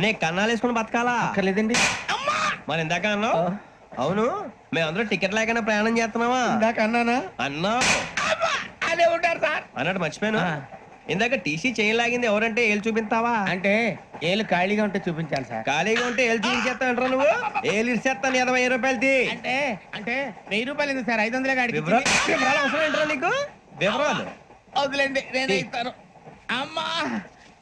నే కన్నాలు వేసుకుని బతకాలా? అక్కర్లేదండి. మరి ఇందాక అన్నావు? అవును మేమందరూ టికెట్ లేకనే ప్రయాణం చేస్తున్నావా ఇందాక అన్నానా? అమ్మా! అదే ఉంటారు సార్. అన్నట్టు మర్చిపోయాను. ఇందాక టీసీ చేయి లాగింది ఎవరంటే ఏళ్ళు చూపిస్తావా అంటే ఏళ్ళు ఖాళీగా ఉంటే చూపించాలి సార్. ఖాళీగా ఉంటే ఏళ్ళు చూపించేస్తానంటారా నువ్వు? ఏళ్ళు ఇచ్చేస్తాను ఇరవై ఐదు రూపాయలు తీ అంటే అంటే వెయ్యి రూపాయలు ఎందుకు సార్? ఐదు వందలే కాడికి వివరాలు వివరాలు అవసరం ఏంట్రా నీకు? వివరాలు? వదిలేండి నేనే ఇస్తాను. అమ్మా!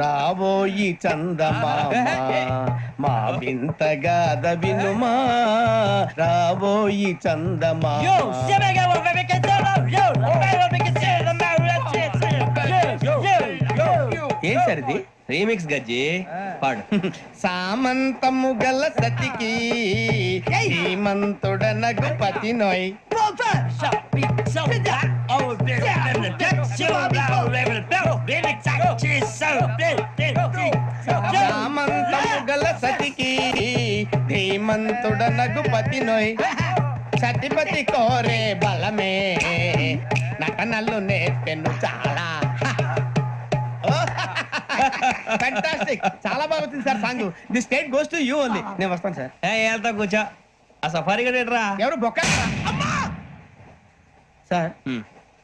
రాబోయి చందమామ మా వింత గాథ వినుమా. రాబోయి చందమామ. ఏం సార్ ఇది? రీమిక్స్ గజ్జి? పాడు. సామంతము గల సతికి హేమంతుడనగు పతి నోయ్. గల సతికి ధీమంతుడనగు పతి నోయ్ సతిపతి కోరే బలమే నటనలు నేర్పెను చాలా. ఫ్యాంటాస్టిక్ చాలా బాగా వచ్చింది sir song. The state goes to you only. నేను వస్తాను సార్. ఏ వెళ్తా కూర్చో. ఆ సఫారీ గడేట్రా ఎవరు బొక్క? అమ్మా! సార్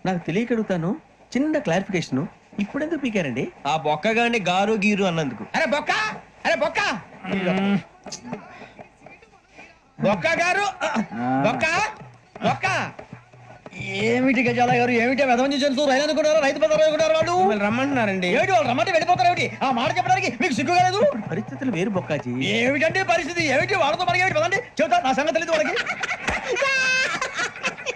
నాకు తెలియక అడుగుతాను. చిన్న క్లారిఫికేషన్ ఇప్పుడెందుకు పీకారండి? ఆ బొక్కగాని గారు గీరు అన్నందుకు. అరే బొక్క! అరే బొక్క! బొక్క గారు! బొక్క! బొక్క! ఏమిటి గజాల గారు? ఏమిటి? వెదవని తెలుసు రైలు అనుకున్నారు? రైతు బజార్ అనుకున్నారు వాళ్ళు? రమ్మంటున్నారండి. ఏమిటి? వాళ్ళు రమ్మంటే వెళ్ళిపోతారు ఏమిటి? ఆ మాట చెప్పడానికి మీకు సిగ్గు కాలేదు? పరిస్థితులు వేరు బొక్కాజీ. ఏమిటంటే పరిస్థితి? ఏమిటి? వాళ్ళతో మనకి ఏమిటి పదండి. చెబుతా నా సంగతి తెలియదు వాళ్ళకి.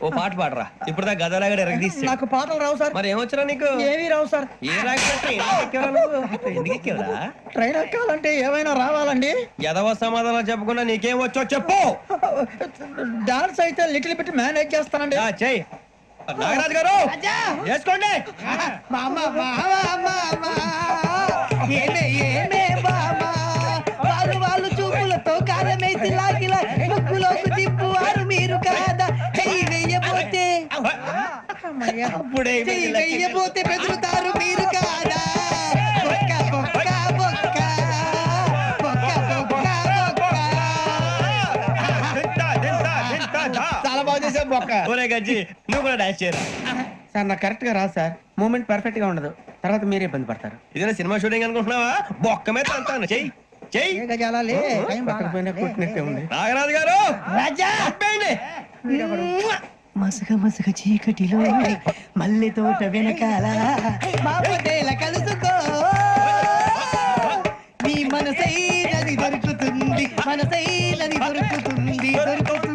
ఓ పాట పాడరా. ఇప్పుడు దా గదలాగా ఎరగదీసి. నాకు పాటలు రావు సార్. మరి ఏమొచ్చరా నీకు? ఏమీ రావు సార్. ఏ ఎక్కేవరా? ట్రైన్ ఎక్కాలంటే ఏమైనా రావాలండి? ఎదవ సమాధానం చెప్పకుండా నీకేం వచ్చో చెప్పు. డాన్స్ అయితే లిటిల్ బిట్ మేనేజ్ చేస్తానండి ఆ, చెయ్ నాగరాజు గారు వేసుకోండి. మామ మామ మామ. ఏమే ఏమే మామ? వాళ్ళు వాళ్ళు చూపులతో కారమేసి లాగిలా వెయ్యబోతే బెదురుతారు మీరు కాదా? సార్ నాకు కరెక్ట్గా రాదు సార్. మూమెంట్ పర్ఫెక్ట్గా ఉండదు. తర్వాత మీరే ఇబ్బంది పడతారు. ఇదే సినిమా షూటింగ్ అనుకుంటున్నావా? బొక్క మీద అంతాను చెయ్యి నాగరాజు గారు రాజా! మసగ మసగ చీకటిలో మల్లె తోట వెనకాల మాపదేల కలుసుకో నీ మనసైలని దొరుకుతుంది మనసైలని దొరుకుతుంది దొరుకుతుంది.